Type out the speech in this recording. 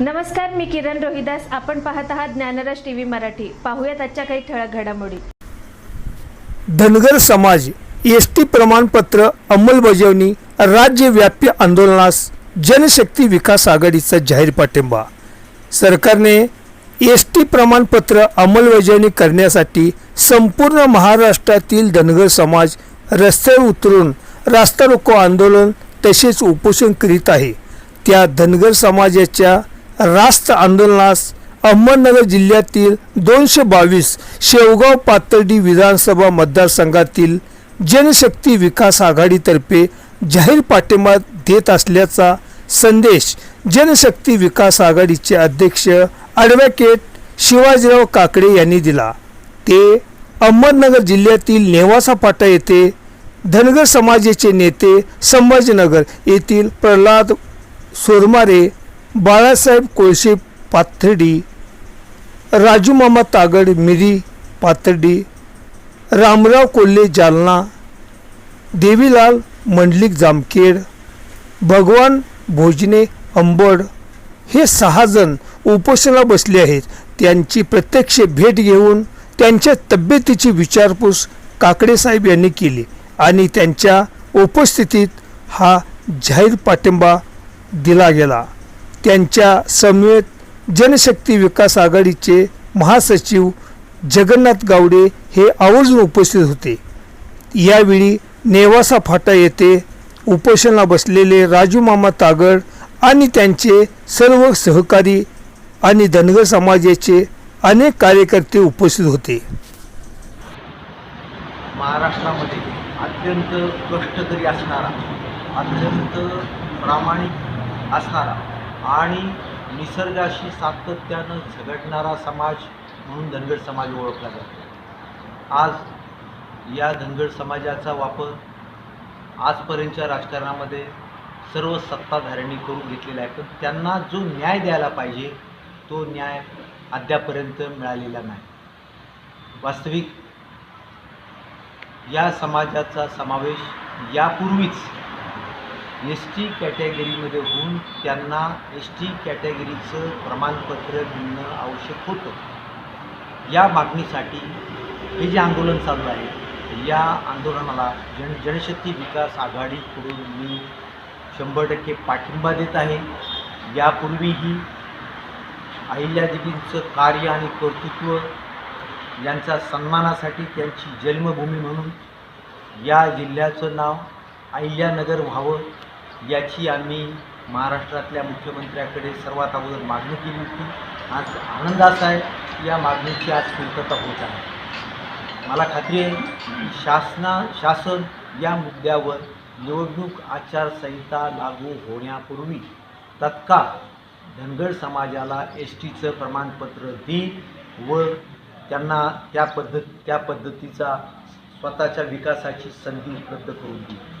नमस्कार मी किरण रोहिदास. आपण पाहत आहात ज्ञानराज टीव्ही मराठी. पाहूयात आजच्या काही ठळक घडामोडी. धनगर समाज एस टी प्रमाणपत्र अंमलबजावणी राज्यव्यापी आंदोलनास जनशक्ती विकास आघाडीचा जाहीर पाठिंबा. सरकारने एस टी प्रमाणपत्र अंमलबजावणी करण्यासाठी संपूर्ण महाराष्ट्रातील धनगर समाज रस्त्यावर उतरून रास्ता रोको आंदोलन तसेच उपोषण करीत आहे. त्या धनगर समाजाच्या रास्त आंदोलनास अहमदनगर जिल्ह्यातील दोनशे बावीस शेवगाव पातर्डी विधानसभा मतदारसंघातील जनशक्ती विकास आघाडीतर्फे जाहीर पाठिंबा देत असल्याचा संदेश जनशक्ती विकास आघाडीचे अध्यक्ष ॲडव्होकेट शिवाजीराव काकडे यांनी दिला. ते अहमदनगर जिल्ह्यातील नेवासा फाटा येथे धनगर समाजाचे नेते संभाजीनगर येथील प्रल्हाद सोरमारे बाळासाहेब कोळशे पाथर्डी राजूमामा तागड मिरी पाथर्डी रामराव कोल्हे जालना देवीलाल मंडलिक जामखेड भगवान भोजने अंबड हे सहाजण उपोषणाला बसले आहेत. त्यांची प्रत्यक्ष भेट घेऊन त्यांच्या तब्येतीची विचारपूस काकडेसाहेब यांनी केली आणि त्यांच्या उपस्थितीत हा जाहीर पाठिंबा दिला गेला. त्यांच्या समवेत जनशक्ती विकास आघाडीचे महासचिव जगन्नाथ गावडे हे आवर्जून उपस्थित होते. यावेळी नेवासा फाटा येथे उपोषणाला बसलेले राजू मामा तागड आणि त्यांचे सर्व सहकारी आणि धनगर समाजाचे अनेक कार्यकर्ते उपस्थित होते. महाराष्ट्रामध्ये अत्यंत कष्टकरी असणारा अत्यंत प्रामाणिक असणारा आणि निसर्गाशी सातत्यानं झगडणारा समाज म्हणून धनगर समाज ओळखला जातो. आज या धनगर समाजाचा वापर आजपर्यंतच्या राजकारणामध्ये सर्व सत्ताधाऱ्यांनी करून घेतलेला आहे. पण त्यांना जो न्याय द्यायला पाहिजे तो न्याय अद्यापर्यंत मिळालेला नाही. वास्तविक या समाजाचा समावेश यापूर्वीच एस टी कॅटेगरीमध्ये होऊन त्यांना एस टी कॅटेगरीचं प्रमाणपत्र मिळणं आवश्यक होतं. या मागणीसाठी हे जे आंदोलन चालू आहे या आंदोलनाला जन जनशक्ती विकास आघाडीकडून मी शंभर टक्के पाठिंबा देत आहे. यापूर्वीही अहिल्यादेवींचं कार्य आणि कर्तृत्व यांचा सन्मानासाठी त्यांची जन्मभूमी म्हणून या जिल्ह्याचं नाव अहिल्यानगर व्हावं. याची आम्ही महाराष्ट्रातल्या मुख्यमंत्र्याकडे सर्वात अगोदर मागणी केली होती. आज आनंद असा आहे. की या मागणीची आज पूर्तता होत आहे. मला खात्री आहे की शासना शासन या मुद्द्यावर निवडणूक आचारसंहिता लागू होण्यापूर्वी तत्काळ धनगर समाजाला एस टीचं प्रमाणपत्र देईल व त्यांना त्या पद्धत त्या पद्धतीचा स्वतःच्या विकासाची संधी उपलब्ध करून देईल.